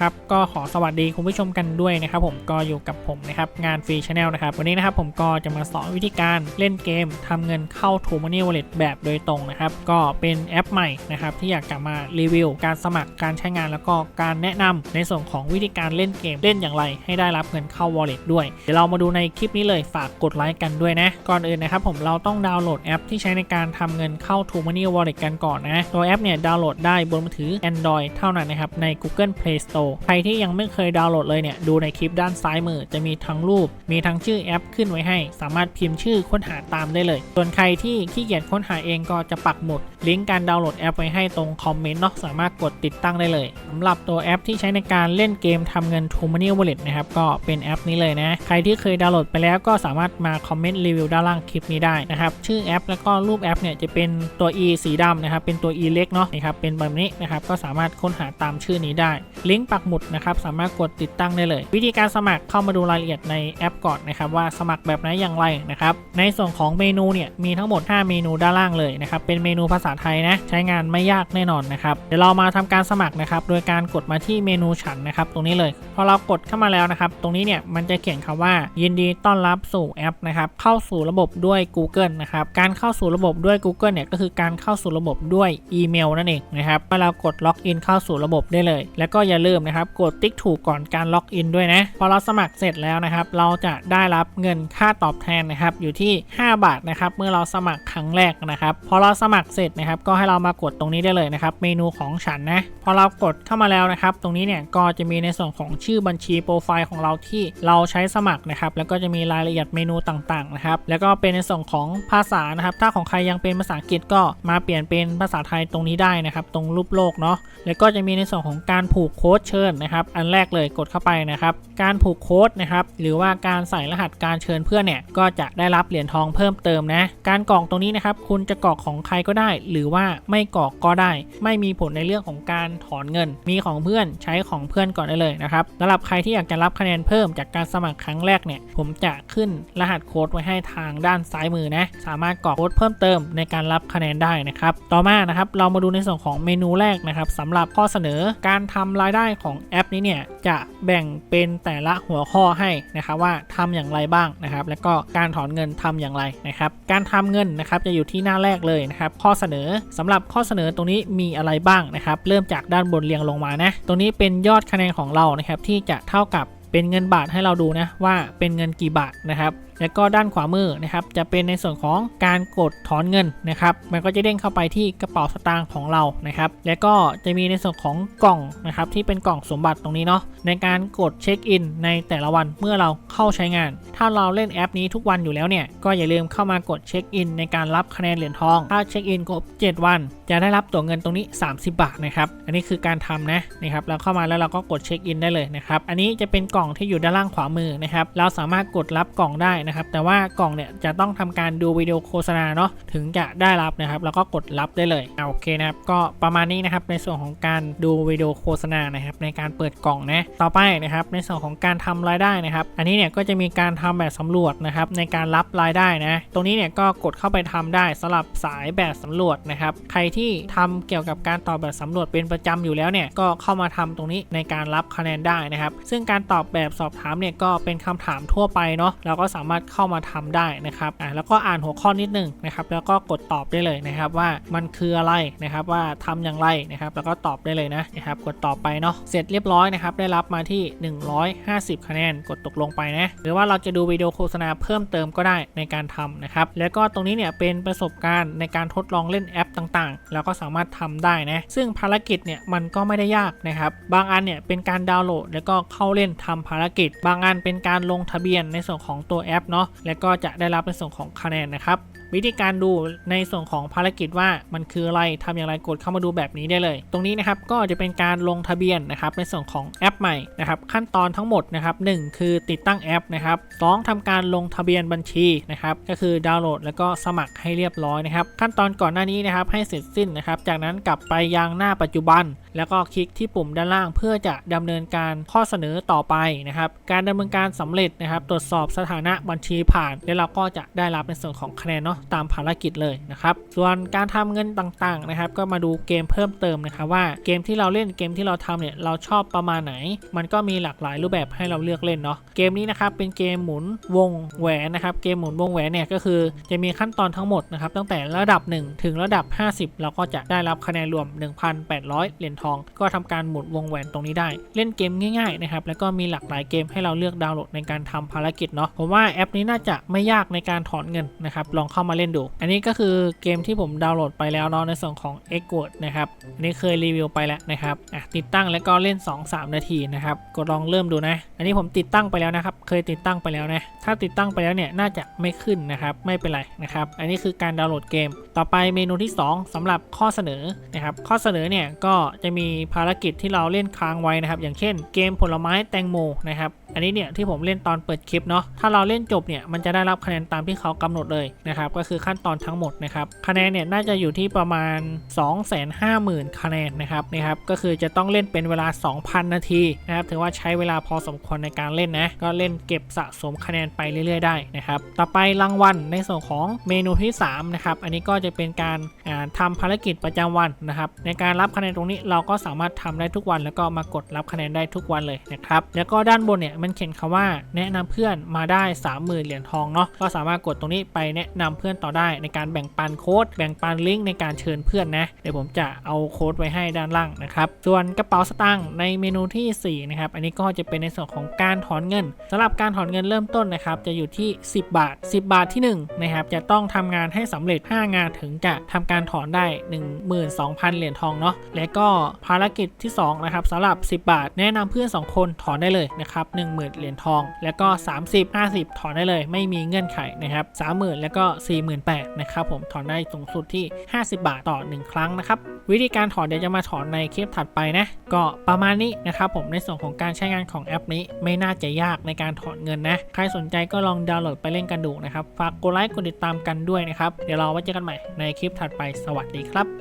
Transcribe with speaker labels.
Speaker 1: ครับก็ขอสวัสดีคุณผู้ชมกันด้วยนะครับผมก็อยู่กับผมนะครับงานฟรีชาแนลนะครับวันนี้นะครับผมก็จะมาสอนวิธีการเล่นเกมทำเงินเข้า t ูมันนี่วอลเล็ตแบบโดยตรงนะครับก็เป็นแอปใหม่นะครับที่อยากจะมารีวิว การสมัครการใช้งานแล้วก็การแนะนำในส่วนของวิธีการเล่นเกมเล่นอย่างไร ให้ได้รับเงินเข้าวอลเล็ตด้วยเดี๋ยวเรามาดูในคลิปนี้เลยฝากกดไลค์กันด้วยนะก่อนอื่นนะครับผมเราต้องดาวน์โหลดแอปที่ใช้ในการทำเงินเข้า t ูมันนี่วอลเล็ตกันก่อนนะตัวแอปเนี่ยดาวน์โหลดได้บนมือถือ Android เท่านั้นนะครับใน Google Play Store ใครที่ยังไม่เคยดาวน์โหลดเลยเนี่ยดูในคลิปด้านซ้ายมือจะมีทั้งรูป มีทั้งชื่อแอปขึ้นไว้ให้ สามารถพิมพ์ชื่อค้นหาตามได้เลย ส่วนใครที่ขี้เกียจค้นหาเองก็จะปักหมุด ลิงก์การดาวน์โหลดแอปไว้ให้ตรงคอมเมนต์เนาะสามารถกดติดตั้งได้เลยสำหรับตัวแอปที่ใช้ในการเล่นเกมทำเงิน t ูมันนี่วอลเล็ตนะครับก็เป็นแอปนี้เลยนะใครที่เคยดาวน์โหลดไปแล้วก็สามารถมาคอมเมนต์รีวิวด้านล่างคลิปนี้ได้นะครับชื่อแอป แล้วก็รูปแอปเนี่ยจะเป็นตัว e สีดำนะครับเป็นตัว e เล็กเนาะนี่ครับเป็นแบบนี้นะครับก็สามารถค้นหาตามชื่อนี้ได้ลิงก์ปักหมุดนะครับสามารถกดติดตั้งได้เลย วิธีการสมัครเข้ามาดูรายละเอียดในแอปก่อนนะครับว่าสมัครแบบไหนอย่างไรนะครับในส่วนของเมนูเนี่ยมีทั้งหมด 5 เมนูด้านล่างเลยนะครับเป็นเมนูภาษาไทยนะใช้งานไม่ยากแน่นอนนะครับเดี๋ยวเรามาทำการสมัครนะครับโดยการกดมาที่เมนูฉันนะครับตรงนี้เลยพอเรากดเข้ามาแล้วนะครับตรงนี้เนี่ยมันจะเขียนคำว่า ยินดีต้อนรับสู่แอปนะครับเข้าสู่ระบบด้วย Google นะครับการเข้าสู่ระบบด้วย Google เนี่ยก็คือการเข้าสู่ระบบด้วยอีเมลนั่นเองนะครับเมื่อเรากดล็อกอินเข้าสู่ระบบได้เลย แล้วก็อย่าลืมนะครับ กดติ๊กถูกก่อนการล็อกอินด้วยนะ พอเราสมัครเสร็จแล้วนะครับ เราจะได้รับเงินค่าตอบแทนนะครับ อยู่ที่ 5 บาทนะครับ เมื่อเราสมัครครั้งแรกนะครับ พอเราสมัครเสร็จนะครับ ก็ให้เรามากดตรงนี้ได้เลยนะครับ เมนูของฉันนะ พอเรากดเข้ามาแล้วนะครับ ตรงนี้เนี่ย ก็จะมีในส่วนของชื่อบัญชีโปรไฟล์ของเราที่เราใช้สมัครนะครับ แล้วก็จะมีรายละเอียดเมนูต่างๆนะครับ แล้วก็เป็นในส่วนของภาษานะครับ ถ้าของใครยังเป็นภาษาอังกฤษก็มาเปลี่ยนเป็นภาษาไทยตรงนี้ได้นะครับ ตรงรูปโลกเนาะ แล้วก็จะมีในส่วนของการผูกโค้ดเชิญนะครับ อันแรกเลยกดเข้าไปนะครับ การผูกโค้ดนะครับ หรือว่าการใส่รหัสการเชิญเพื่อนเนี่ย ก็จะได้รับเหรียญทองเพิ่มเติมนะ การกรอกตรงนี้นะครับ คุณจะกรอกของใครก็ได้ หรือว่าไม่กรอกก็ได้ ไม่มีผลในเรื่องของการถอนเงิน มีของเพื่อนใช้ของเพื่อนก่อนได้เลยนะครับสำหรับใครที่อยากจะรับคะแนนเพิ่มจากการสมัครครั้งแรกเนี่ย ผมจะขึ้นรหัสโค้ดไว้ให้ทางด้านซ้ายมือนะ สามารถกรอกโค้ดเพิ่มเติมในการรับคะแนนได้นะครับ ต่อมานะครับ เรามาดูในส่วนของเมนูแรกนะครับสำหรับข้อเสนอการทำรายได้ของแอปนี้เนี่ยจะแบ่งเป็นแต่ละหัวข้อให้นะครับว่าทำอย่างไรบ้างนะครับ แล้วก็การถอนเงินทำอย่างไรนะครับ การทำเงินนะครับจะอยู่ที่หน้าแรกเลยนะครับ ข้อเสนอสำหรับข้อเสนอตรงนี้มีอะไรบ้างนะครับ เริ่มจากด้านบนเรียงลงมานะตรงนี้เป็นยอดคะแนนของเรานะครับที่จะเท่ากับเป็นเงินบาทให้เราดูนะว่าเป็นเงินกี่บาทนะครับ แล้วก็ด้านขวามือนะครับจะเป็นในส่วนของการกดถอนเงินนะครับ มันก็จะเด้งเข้าไปที่กระเป๋าสตางค์ของเรานะครับ แล้วก็จะมีในส่วนของกล่องนะครับที่เป็นกล่องสมบัติตรงนี้เนาะในการกดเช็คอินในแต่ละวันเมื่อเราเข้าใช้งาน ถ้าเราเล่นแอปนี้ทุกวันอยู่แล้วเนี่ยก็อย่าลืมเข้ามากดเช็คอินในการรับคะแนนเหรียญทอง ถ้าเช็คอินครบ7 วัน จะได้รับตัวเงินตรงนี้ 30 บาทนะครับอันนี้คือการทำนะนะครับเราเข้ามาแล้วเราก็กดเช็คอินได้เลยนะครับอันนี้จะเป็นกล่องที่อยู่ด้านล่างขวามือนะครับเราสามารถกดรับกล่องได้นะครับ แต่ว่ากล่องเนี่ยจะต้องทำการดูวิดีโอโฆษณาเนาะถึงจะได้รับนะครับ แล้วก็กดรับได้เลยโอเคนะครับ ก็ประมาณนี้นะครับในส่วนของการดูวิดีโอโฆษณานะครับ ในการเปิดกล่องนะต่อไปนะครับ ในส่วนของการทำรายได้นะครับ อันนี้เนี่ยก็จะมีการทำแบบสำรวจนะครับ ในการรับรายได้นะ ตรงนี้เนี่ยก็กดเข้าไปทำได้สำหรับสายแบบสำรวจนะครับ ใครที่ทำเกี่ยวกับการตอบแบบสำรวจเป็นประจำอยู่แล้วเนี่ยก็เข้ามาทำตรงนี้ในการรับคะแนนได้นะครับ ซึ่งการตอบแบบสอบถามเนี่ยก็เป็นคำถามทั่วไปเนาะเราก็สามารถเข้ามาทำได้นะครับอ่าแล้วก็อ่านหัวข้อนิดนึงนะครับ แล้วก็กดตอบได้เลยนะครับว่ามันคืออะไรนะครับว่าทำอย่างไรนะครับ แล้วก็ตอบได้เลยนะนะครับ กดตอบไปเนาะเสร็จเรียบร้อยนะครับ ได้รับมาที่ 150 คะแนน กดตกลงไปนะ หรือว่าเราจะดูวิดีโอโฆษณาเพิ่มเติมก็ได้ในการทำนะครับ แล้วก็ตรงนี้เนี่ยเป็นประสบการณ์ในการทดลองเล่นแอปต่างๆ แล้วก็สามารถทำได้นะ ซึ่งภารกิจเนี่ยมันก็ไม่ได้ยากนะครับ บางอันเนี่ยเป็นการดาวน์โหลด แล้วก็เข้าเล่นทำภารกิจ บางอันเป็นการลงทะเบียนในส่วนของตัวแอปเนาะและก็จะได้รับในส่วนของคะแนนนะครับ วิธีการดูในส่วนของภารกิจว่ามันคืออะไรทำอย่างไรกดเข้ามาดูแบบนี้ได้เลย ตรงนี้นะครับก็จะเป็นการลงทะเบียนนะครับในส่วนของแอปใหม่นะครับขั้นตอนทั้งหมดนะครับหคือติดตั้งแอปนะครับสองทำการลงทะเบียนบัญชีนะครับก็คือดาวน์โหลดแล้วก็สมัครให้เรียบร้อยนะครับขั้นตอนก่อนหน้านี้นะครับให้เสร็จสิ้นนะครับจากนั้นกลับไปยังหน้าปัจจุบัน แล้วก็คลิกที่ปุ่มด้านล่าง เพื่อจะดำเนินการข้อเสนอต่อไปนะครับการดำเนินการสำเร็จนะครับตรวจสอบสถานะบัญชีผ่าน แล้วเราก็จะได้รับในส่วนของคะแนนเนาะตามภารกิจเลยนะครับ ส่วนการทำเงินต่างๆนะครับ ก็มาดูเกมเพิ่มเติมนะครับว่าเกมที่เราเล่นเกมที่เราทำเนี่ยเราชอบประมาณไหน มันก็มีหลากหลายรูปแบบให้เราเลือกเล่นเนาะเกมนี้นะครับเป็นเกมหมุนวงแหวนนะครับเกมหมุนวงแหวนเนี่ยก็คือจะมีขั้นตอนทั้งหมดนะครับตั้งแต่ระดับ 1 ถึงระดับ 50 เราก็จะได้รับคะแนนรวม 1,800 เหรียญทอง ก็ทำการหมุนวงแหวนตรงนี้ได้ เล่นเกมง่ายๆนะครับแล้วก็มีหลากหลายเกมให้เราเลือกดาวน์โหลดในการทำภารกิจเนาะผมว่าแอปนี้น่าจะไม่ยากในการถอนเงินนะครับลองเข้ามาเล่นดู อันนี้ก็คือเกมที่ผมดาวน์โหลดไปแล้วเนาะในส่วนของ e x w o r d นะครับอันนี้เคยรีวิวไปแล้วนะครับอะติดตั้งแล้วก็เล่น 2-3 นาทีนะครับกดลองเริ่มดูนะ อันนี้ผมติดตั้งไปแล้วนะครับ เคยติดตั้งไปแล้วนะถ้าติดตั้งไปแล้วเนี่ยน่าจะไม่ขึ้นนะครับไม่เป็นไรนะครับอันนี้คือการดาวน์โหลดเกม ต่อไปเมนูที่ 2สำหรับข้อเสนอนะครับข้อเสนอเนี่ยก็จะมีภารกิจที่เราเล่นค้างไว้นะครับ อย่างเช่น เกมผลไม้แตงโมนะครับอันนี้เนี่ยที่ผมเล่นตอนเปิดคลิปเนาะถ้าเราเล่นจบเนี่ยมันจะได้รับคะแนนตามที่เขากำหนดเลยนะครับก็คือขั้นตอนทั้งหมดนะครับคะแนนเนี่ยน่าจะอยู่ที่ประมาณ 250,000 คะแนนนะครับนะครับก็คือจะต้องเล่นเป็นเวลา 2,000 นาทีนะครับถือว่าใช้เวลาพอสมควรในการเล่นนะก็เล่นเก็บสะสมคะแนนไปเรื่อย ๆ ได้นะครับต่อไปรางวัลในส่วนของเมนูที่3นะครับอันนี้ก็จะเป็นการ อ่าทำภารกิจประจำวันนะครับ ในการรับคะแนนตรงนี้เราก็สามารถทำได้ทุกวัน แล้วก็มากดรับคะแนนได้ทุกวันเลยนะครับ แล้วก็ด้านบนเนี่ยมันเขียนคำว่าแนะนำเพื่อนมาได้ 30,000 เหรียญทองเนาะ ก็สามารถกดตรงนี้ไปแนะนำเพื่อนต่อได้ในการแบ่งปันโค้ด แบ่งปันลิงก์ในการเชิญเพื่อนนะ เดี๋ยวผมจะเอาโค้ดไว้ให้ด้านล่างนะครับ ส่วนกระเป๋าสตางค์ในเมนูทีสี่4นะครับ อันนี้ก็จะเป็นในส่วนของการถอนเงินสำหรับการถอนเงินเริ่มต้นนะครับ จะอยู่ที่ 10 บาท 10 บาทที่1นะครับ จะต้องทำงานให้สำเร็จ 5 งานถึงจะทำการถอนได้ 12,000 เหรียญทองเนาะและก็ภารกิจที่2นะครับสำหรับ 10 บาท แนะนำเพื่อน 2 คนถอนได้เลยนะครับ10,000 เหรียญทอง แล้วก็ 30 50 ถอนได้เลย ไม่มีเงื่อนไขนะครับ30,000 แล้วก็ 48,000นะครับผมถอนได้สูงสุดที่ 50 บาทต่อ 1 ครั้งนะครับ วิธีการถอนเดี๋ยวจะมาถอนในคลิปถัดไปนะ ก็ประมาณนี้นะครับผมในส่วนของการใช้งานของแอปนี้ไม่น่าจะยากในการถอนเงินนะ ใครสนใจก็ลองดาวน์โหลดไปเล่นกันดูนะครับ ฝากกดไลค์กดติดตามกันด้วยนะครับ เดี๋ยวเราไว้เจอกันใหม่ในคลิปถัดไปสวัสดีครับ